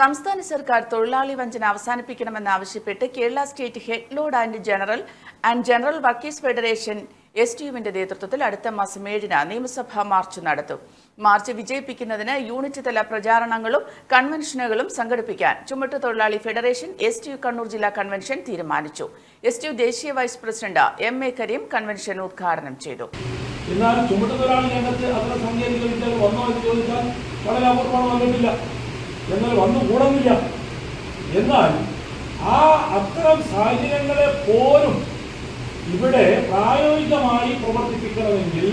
സംസ്ഥാന സർക്കാർ തൊഴിലാളി വഞ്ചന അവസാനിപ്പിക്കണമെന്നാവശ്യപ്പെട്ട് Kerala state head load and general and general workers federation S T യുവിന്റെ നേതൃത്വത്തിൽ അടുത്ത മാസം ഏഴിന് നിയമസഭാ മാർച്ച് നടത്തും. മാർച്ച് വിജയിപ്പിക്കുന്നതിന് യൂണിറ്റ് തല പ്രചാരണങ്ങളും കൺവെൻഷനുകളും സംഘടിപ്പിക്കാൻ ചുമട്ട് തൊഴിലാളി federation S T U Kannur ജില്ലാ കൺവെൻഷൻ തീരുമാനിച്ചു. എസ് ടി യു ദേശീയ vice president M A Kareem convention ഉദ്ഘാടനം ചെയ്തു. എന്നാൽ ചുമട്ടുതൊഴിലാളി രംഗത്ത് അത്ര സംഖ്യ വന്നോ എന്ന് ചോദിച്ചാൽ വളരെ അപൂർവമാണ് വന്നിട്ടില്ല. എന്നാൽ വന്നു കൂടുന്നില്ല എന്നാൽ ആ അത്തരം സാഹചര്യങ്ങളെ പോലും ഇവിടെ പ്രായോഗികമായി പ്രവർത്തിപ്പിക്കണമെങ്കിൽ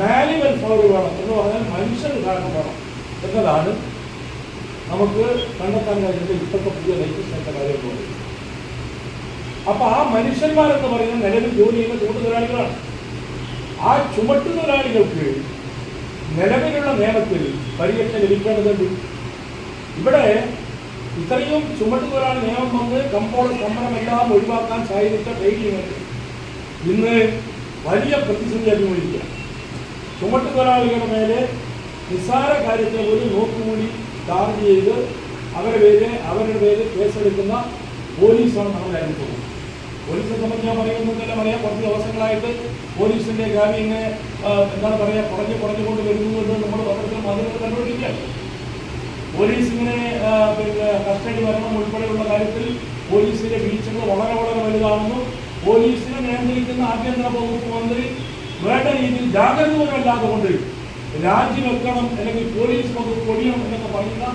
മാനുവൽ പവർ വേണം എന്ന് പറഞ്ഞാൽ മനുഷ്യർ കാരണം വേണം എന്നതാണ് നമുക്ക് കണ്ടെത്താൻ കഴിയുന്ന ഇപ്പോഴത്തെ പുതിയ ലേറ്റസ്റ്റ് കാര്യം പറയുന്നത്. അപ്പൊ ആ മനുഷ്യന്മാരെന്ന് പറയുന്ന നിലവിൽ ജോലി ചെയ്യുന്ന ചുമട്ടുതൊഴിലാളികളാണ് ആ ചുമട്ടുതൊഴിലാളികൾക്ക് നിലവിലുള്ള നിയമത്തിൽ പരിരക്ഷ ലഭിക്കേണ്ടതുണ്ട്. ഇവിടെ ഇത്രയും ചുമട്ടുതൊഴിലാളി നിയമം വന്ന് കമ്പോള സമരമെല്ലാം ഒഴിവാക്കാൻ സഹായിച്ച ട്രേഡ് യൂണിയൻ ഇന്ന് വലിയ പ്രതിസന്ധി അഭിമുഖിക്കുക ചുമട്ടുതൊഴിലാളികളുടെ മേലെ നിസ്സാര കാര്യത്തെ ഒരു നോക്കുകൂടി ചാർജ് ചെയ്ത് അവരുടെ പേര് അവരുടെ പേര് കേസെടുക്കുന്ന പോലീസാണ് നമ്മുടെ അനുഭവം പോലീസിനെ സംബന്ധിച്ച് ഞാൻ പറയുന്നത് തന്നെ പറയാം. കുറച്ച് ദിവസങ്ങളായിട്ട് പോലീസിന്റെ ഇങ്ങനെ എന്താണ് പറയുക കുറഞ്ഞ് കുറഞ്ഞുകൊണ്ട് വരുന്നു എന്ന് നമ്മൾ പത്രത്തിൽ മാധ്യമങ്ങൾ കണ്ടുപിടിക്കുകയാണ് പോലീസ് പിന്നെ കസ്റ്റഡി മരണം ഉൾപ്പെടെയുള്ള കാര്യത്തിൽ പോലീസിന്റെ വീഴ്ചകൾ വളരെ വളരെ വലുതാണെന്നും പോലീസിനെ നിയന്ത്രിക്കുന്ന ആഭ്യന്തര വകുപ്പ് മന്ത്രി വേണ്ട രീതിയിൽ ജാഗ്രത പോലല്ലാതെ കൊണ്ട് രാജിവെക്കണം അല്ലെങ്കിൽ പോലീസ് വകുപ്പ് പൊടിയണം എന്നൊക്കെ പറയുന്ന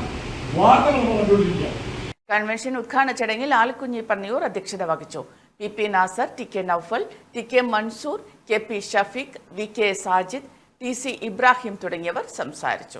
വാർത്തകൾ നമ്മൾ കണ്ടുകൊണ്ടിരിക്കുകയാണ് കൺവെൻഷൻ ഉദ്ഘാടന ചടങ്ങിൽ ആലക്കുഞ്ഞി പന്നിയൂർ അധ്യക്ഷത വഹിച്ചു. P P Nasar T K Naufal T K Mansoor K P Shafeeq V K Sajid T C Ibrahim തുടങ്ങിയവർ സംസാരിച്ചു.